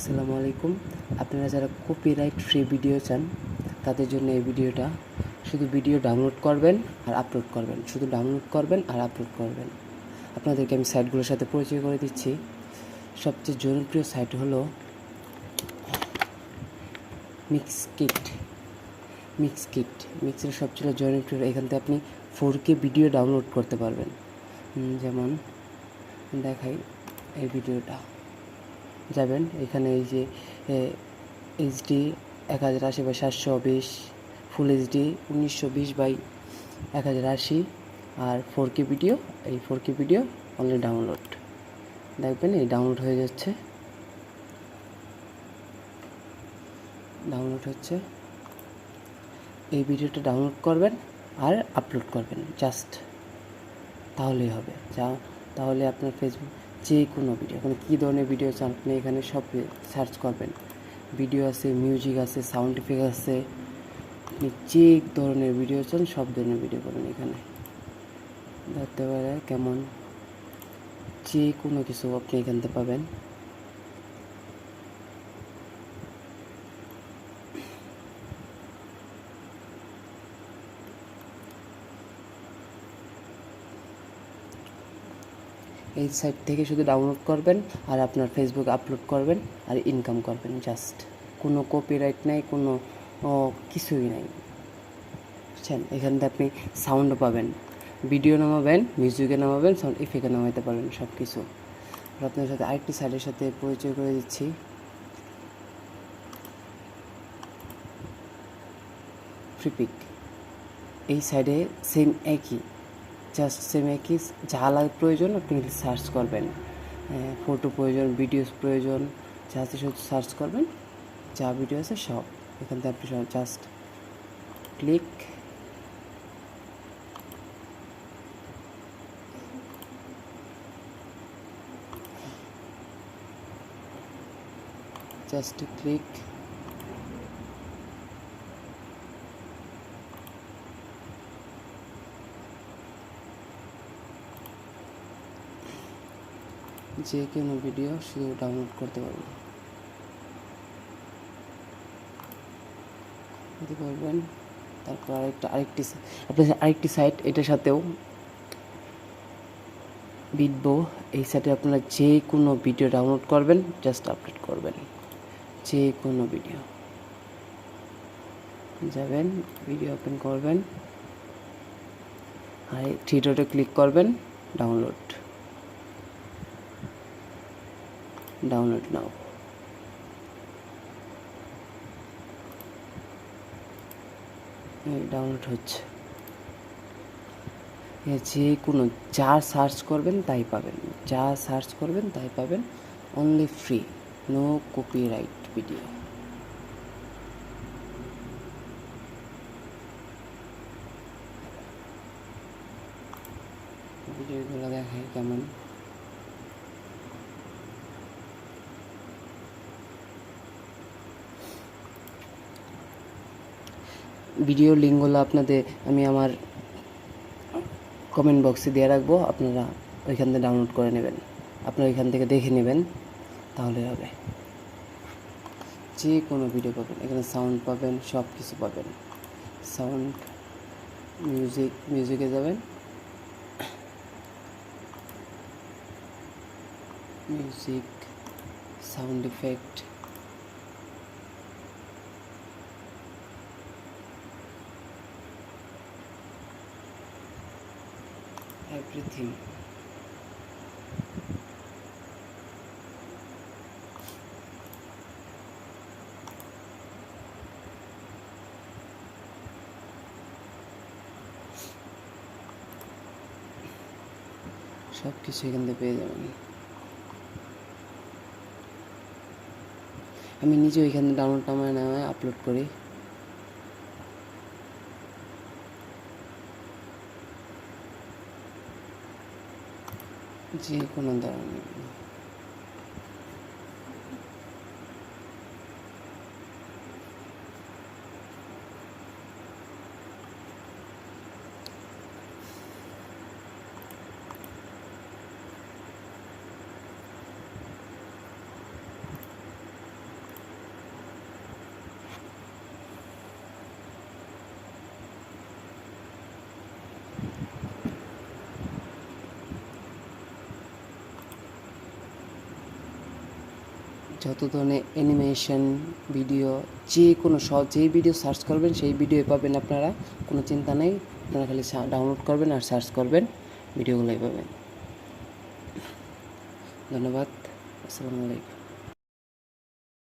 আসসালামু আলাইকুম। আপনারা যারা কপিরাইট ফ্রি ভিডিও চান, তাদের জন্য এই ভিডিওটা শুধু ভিডিও ডাউনলোড করবেন আর আপলোড করবেন। শুধু ডাউনলোড করবেন আর আপলোড করবেন। আপনাদেরকে আমি সাইটগুলোর সাথে পরিচয় করে দিচ্ছি। সবচেয়ে জনপ্রিয় সাইট হলো মিক্স কিট মিক্স কিট মিক্সের সবচেয়ে জনপ্রিয়। এখান থেকে আপনি ফোর কে ভিডিও ডাউনলোড করতে পারবেন। যেমন দেখাই এই ভিডিওটা যাবেন। এখানে এই যে এইচডি এক হাজার আশি বাই সাতশো বিশ ফুল এইচডি উনিশশো বিশ বাই এক হাজার আশি আর ফোর কে ভিডিও এই four K video only download দেখবেন এই ডাউনলোড হয়ে যাচ্ছে। ডাউনলোড হচ্ছে। এই ভিডিওটা ডাউনলোড করবেন আর আপলোড করবেন জাস্ট তাহলেই হবে। যা, তাহলে আপনার ফেসবুক যে কোনো ভিডিও এখন কী ধরনের ভিডিও চান আপনি এখানে সব সার্চ করবেন। ভিডিও আছে মিউজিক আছে সাউন্ড ইফেক্ট আছে। আপনি যে ধরনের ভিডিও চান, সব ধরনের ভিডিও পাবেন এখানে। ধরতে পারে কেমন? যে কোনো কিছু আপনি এখান থেকে পাবেন। এই সাইট থেকে শুধু ডাউনলোড করবেন আর আপনার ফেসবুক আপলোড করবেন আর ইনকাম করবেন জাস্ট কোনো কপিরাইট নাই, কোনো কিছুই নাই। বুঝছেন? এখান থেকে আপনি সাউন্ড পাবেন ভিডিও নামাবেন মিউজিকে নামাবেন সাউন্ড ইফেক্টে নামাইতে পারবেন সব কিছু আপনার সাথে আরেকটি সাইটের সাথে পরিচয় করে দিচ্ছি। ফ্রিপিক এই সাইডে সেম একই। জাস্ট সেম একই যা লাগে প্রয়োজন আপনি সার্চ করবেন ফটো প্রয়োজন ভিডিওস প্রয়োজন যা আছে সব সার্চ করবেন যা ভিডিও আছে সব এখান থেকে আপনি সব জাস্ট ক্লিক জাস্ট ক্লিক যে কোনো ভিডিও শুধু ডাউনলোড করতে পারবেন। পারবেন। তারপর আরেকটা, আরেকটি আপনার আরেকটি সাইট এটার সাথেও বিটবো। এই সাইটে আপনারা যে কোনো ভিডিও ডাউনলোড করবেন জাস্ট আপলোড করবেন। যে কোনো ভিডিও যাবেন ভিডিও ওপেন করবেন। আর থ্রি ডটে ক্লিক করবেন ডাউনলোড ডাউনলোড নাও ডাউনলোড হচ্ছে। যে কোনো, যা সার্চ করবেন তাই পাবেন। যা সার্চ করবেন তাই পাবেন। Only free no copyright video ভিডিওগুলো দেখায় কেমন? ভিডিও লিঙ্কগুলো আপনাদের আমি আমার কমেন্ট বক্সে দিয়ে রাখব। আপনারা ওইখান থেকে ডাউনলোড করে নেবেন। আপনারা ওইখান থেকে দেখে নেবেন, তাহলে হবে। যে কোনো ভিডিও পাবেন। এখানে সাউন্ড পাবেন সব কিছু পাবেন। সাউন্ড মিউজিক মিউজিকে যাবেন। Music sound effect everything. সব কিছু এখান থেকে পেয়ে যাবেন আমি। নিজে ওইখানে ডাউনলোড টামায় নেওয়ায় আপলোড করি। うちこうなんだろうね。যত ধরনের অ্যানিমেশন ভিডিও যে কোনো সব যেই ভিডিও সার্চ করবেন, সেই ভিডিও পাবেন আপনারা। কোনো চিন্তা নেই, আপনারা খালি ডাউনলোড করবেন আর সার্চ করবেন ভিডিওগুলোই পাবেন। ধন্যবাদ, আসসালামু আলাইকুম।